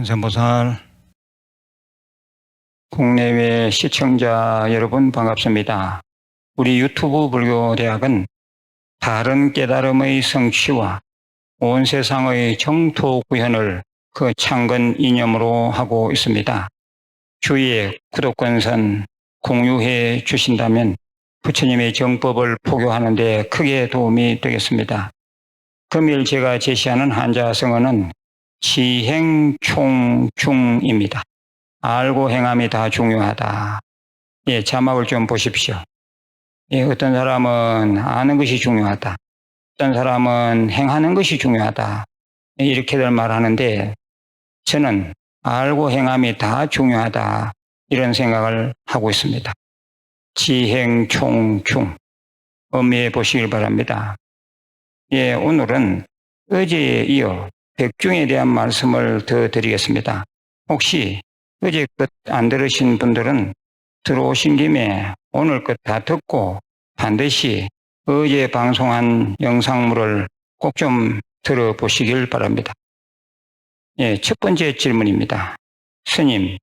관세음보살 국내외 시청자 여러분 반갑습니다. 우리 유튜브 불교대학은 다른 깨달음의 성취와 온 세상의 정토 구현을 그 창건 이념으로 하고 있습니다. 주위에 구독권선 공유해 주신다면 부처님의 정법을 포교하는 데 크게 도움이 되겠습니다. 금일 제가 제시하는 한자성어는 지행총중입니다. 알고 행함이 다 중요하다. 예, 자막을 좀 보십시오. 예, 어떤 사람은 아는 것이 중요하다. 어떤 사람은 행하는 것이 중요하다. 예, 이렇게들 말하는데 저는 알고 행함이 다 중요하다. 이런 생각을 하고 있습니다. 지행총중. 음미해 보시길 바랍니다. 예, 오늘은 어제에 이어 백중에 대한 말씀을 더 드리겠습니다. 혹시 어제 것안 들으신 분들은 들어오신 김에 오늘 것다 듣고 반드시 어제 방송한 영상물을 꼭 좀 들어보시길 바랍니다. 예, 첫 번째 질문입니다. 스님,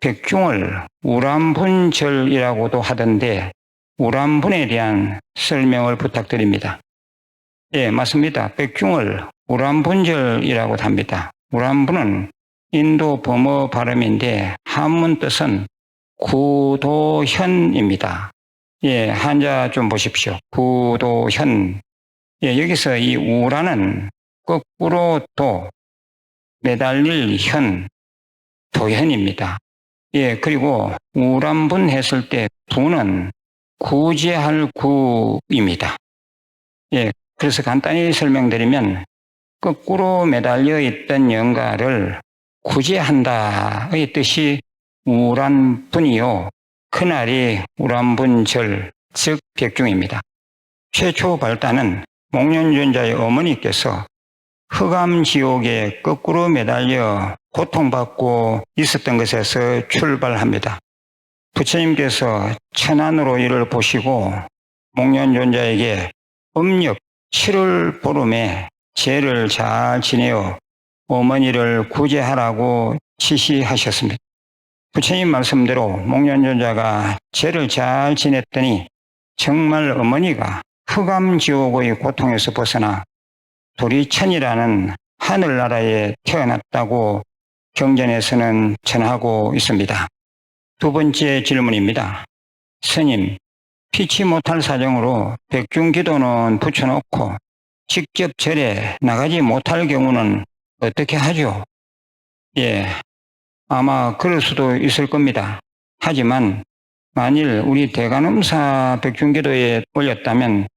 백중을 우람분절이라고도 하던데 우람분에 대한 설명을 부탁드립니다. 예, 맞습니다. 백중을 우람분절이라고 합니다. 우람분은 인도 범어 발음인데 한문 뜻은 구도현입니다. 예, 한자 좀 보십시오. 구도현. 예, 여기서 이 우라는 거꾸로 도, 매달릴 현, 도현입니다. 예, 그리고 우람분 했을 때 부는 구제할 구입니다. 예, 그래서 간단히 설명드리면 거꾸로 매달려 있던 영가를 구제한다의 뜻이 우란분이요. 그날이 우란분절, 즉 백중입니다. 최초 발단은 목련존자의 어머니께서 흑암지옥에 거꾸로 매달려 고통받고 있었던 것에서 출발합니다. 부처님께서 천안으로 이를 보시고 목련존자에게 음력 7월 보름에 죄를 잘 지내어 어머니를 구제하라고 지시하셨습니다. 부처님 말씀대로 목련존자가 죄를 잘 지냈더니 정말 어머니가 흑암지옥의 고통에서 벗어나 도리천이라는 하늘나라에 태어났다고 경전에서는 전하고 있습니다. 두 번째 질문입니다. 스님, 피치 못할 사정으로 백중기도는 붙여놓고 직접 절에 나가지 못할 경우는 어떻게 하죠? 예, 아마 그럴 수도 있을 겁니다. 하지만 만일 우리 대관음사 백중기도에 올렸다면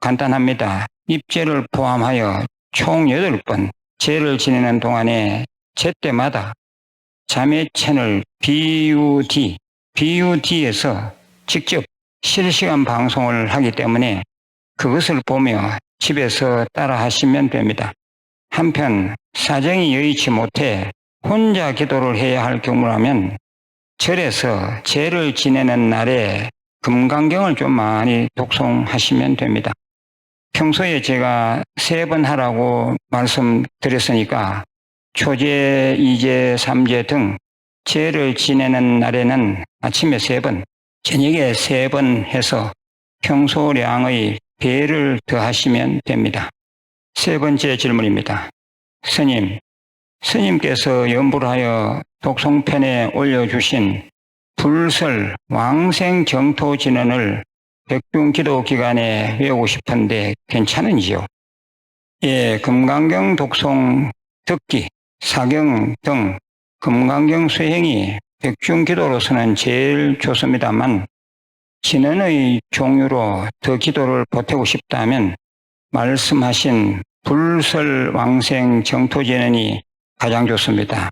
간단합니다. 입제를 포함하여 총 8번 제를 지내는 동안에 제 때마다 자매 채널 BUD, BUD에서 직접 실시간 방송을 하기 때문에 그것을 보며 집에서 따라 하시면 됩니다. 한편 사정이 여의치 못해 혼자 기도를 해야 할 경우라면 절에서 제를 지내는 날에 금강경을 좀 많이 독송하시면 됩니다. 평소에 제가 세 번 하라고 말씀드렸으니까 초제, 이제, 삼제 등 제를 지내는 날에는 아침에 세 번, 저녁에 세 번 해서 평소량의 배를 더하시면 됩니다. 세 번째 질문입니다. 스님, 스님께서 연불 하여 독송편에 올려주신 불설 왕생 정토 진언을 백중 기도 기간에 외우고 싶은데 괜찮은지요? 예, 금강경 독송 듣기, 사경 등 금강경 수행이 백중 기도로서는 제일 좋습니다만 진언의 종류로 더 기도를 보태고 싶다면 말씀하신 불설 왕생 정토 진언이 가장 좋습니다.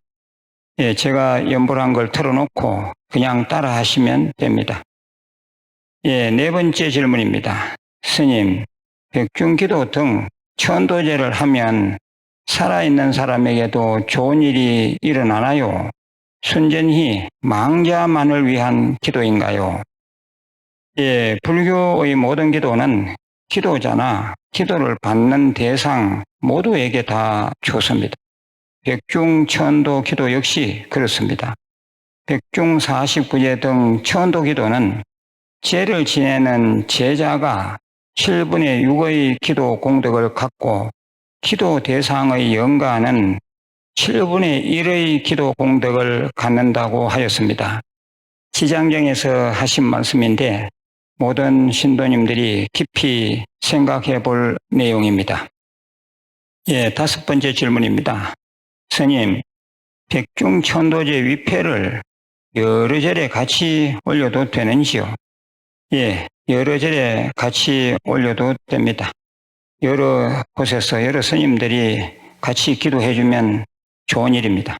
예, 제가 연불한 걸 틀어놓고 그냥 따라 하시면 됩니다. 예, 네 번째 질문입니다. 스님, 백중기도 등 천도제를 하면 살아있는 사람에게도 좋은 일이 일어나나요? 순전히 망자만을 위한 기도인가요? 예, 불교의 모든 기도는 기도자나 기도를 받는 대상 모두에게 다 좋습니다. 백중 천도 기도 역시 그렇습니다. 백중 49제 등 천도 기도는 제를 지내는 제자가 7분의 6의 기도 공덕을 갖고 기도 대상의 영가는 7분의 1의 기도 공덕을 갖는다고 하였습니다. 지장경에서 하신 말씀인데 모든 신도님들이 깊이 생각해 볼 내용입니다. 예, 다섯 번째 질문입니다. 스님, 백중 천도제 위패를 여러 절에 같이 올려도 되는지요? 예, 여러 절에 같이 올려도 됩니다. 여러 곳에서 여러 스님들이 같이 기도해 주면 좋은 일입니다.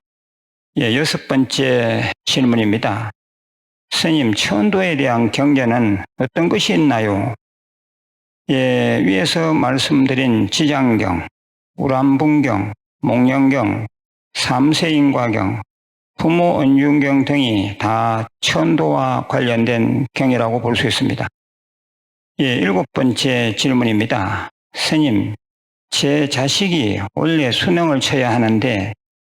예, 여섯 번째 질문입니다. 스님, 천도에 대한 경계는 어떤 것이 있나요? 예, 위에서 말씀드린 지장경, 우람분경, 목령경, 삼세인과경, 부모 언중경 등이 다 천도와 관련된 경이라고 볼 수 있습니다. 예, 일곱 번째 질문입니다. 스님, 제 자식이 원래 수능을 쳐야 하는데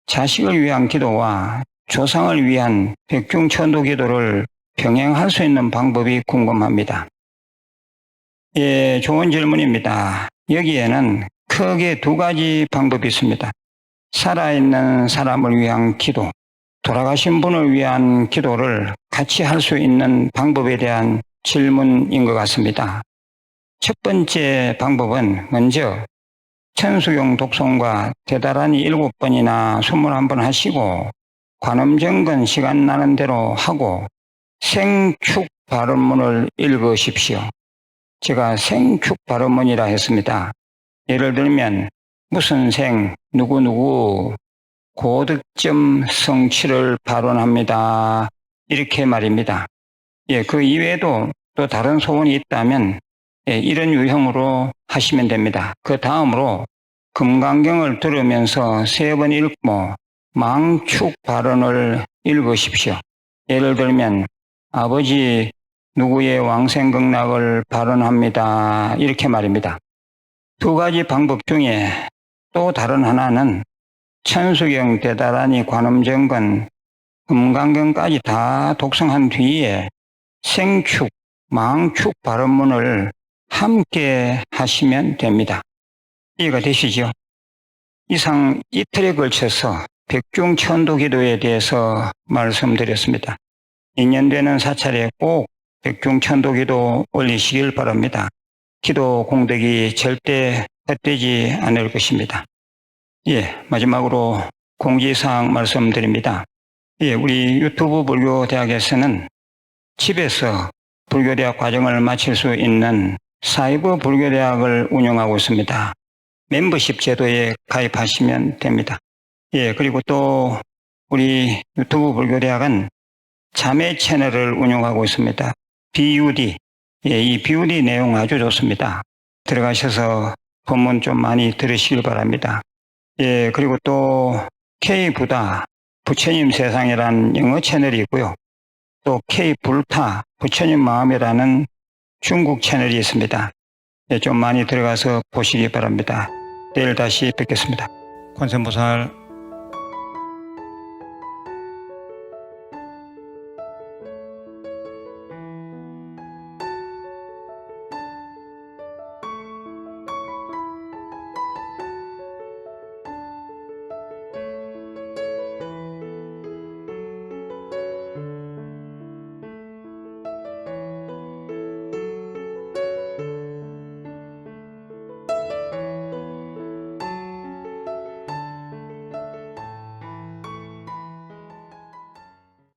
자식을 위한 기도와 조상을 위한 백중천도 기도를 병행할 수 있는 방법이 궁금합니다. 예, 좋은 질문입니다. 여기에는 크게 두 가지 방법이 있습니다. 살아있는 사람을 위한 기도, 돌아가신 분을 위한 기도를 같이 할 수 있는 방법에 대한 질문인 것 같습니다. 첫 번째 방법은 먼저 천수경 독송과 대다란히 일곱 번이나 스물한 번 하시고 관음정근 시간 나는 대로 하고 생축 발언문을 읽으십시오. 제가 생축 발언문이라 했습니다. 예를 들면 무슨 생 누구누구 고득점 성취를 발언합니다. 이렇게 말입니다. 예, 그 이외에도 또 다른 소원이 있다면 예, 이런 유형으로 하시면 됩니다. 그 다음으로 금강경을 들으면서 세 번 읽고 망축 발언을 읽으십시오. 예를 들면 아버지 누구의 왕생극락을 발언합니다. 이렇게 말입니다. 두 가지 방법 중에 또 다른 하나는 천수경 대다라니 관음정건 금강경까지 다 독성한 뒤에 생축, 망축 발언문을 함께 하시면 됩니다. 이해가 되시죠? 이상 이틀에 걸쳐서 백중 천도 기도에 대해서 말씀드렸습니다. 인연되는 사찰에 꼭 백중 천도 기도 올리시길 바랍니다. 기도 공덕이 절대 헛되지 않을 것입니다. 예, 마지막으로 공지사항 말씀드립니다. 예, 우리 유튜브 불교대학에서는 집에서 불교대학 과정을 마칠 수 있는 사이버 불교대학을 운영하고 있습니다. 멤버십 제도에 가입하시면 됩니다. 예, 그리고 또 우리 유튜브 불교대학은 자매 채널을 운영하고 있습니다. BUD. 예, 이 BUD 내용 아주 좋습니다. 들어가셔서 본문 좀 많이 들으시길 바랍니다. 예, 그리고 또 K부다 부처님 세상이라는 영어 채널이 있고요. 또 K불타 부처님 마음이라는 중국 채널이 있습니다. 예, 좀 많이 들어가서 보시기 바랍니다. 내일 다시 뵙겠습니다. 관세음보살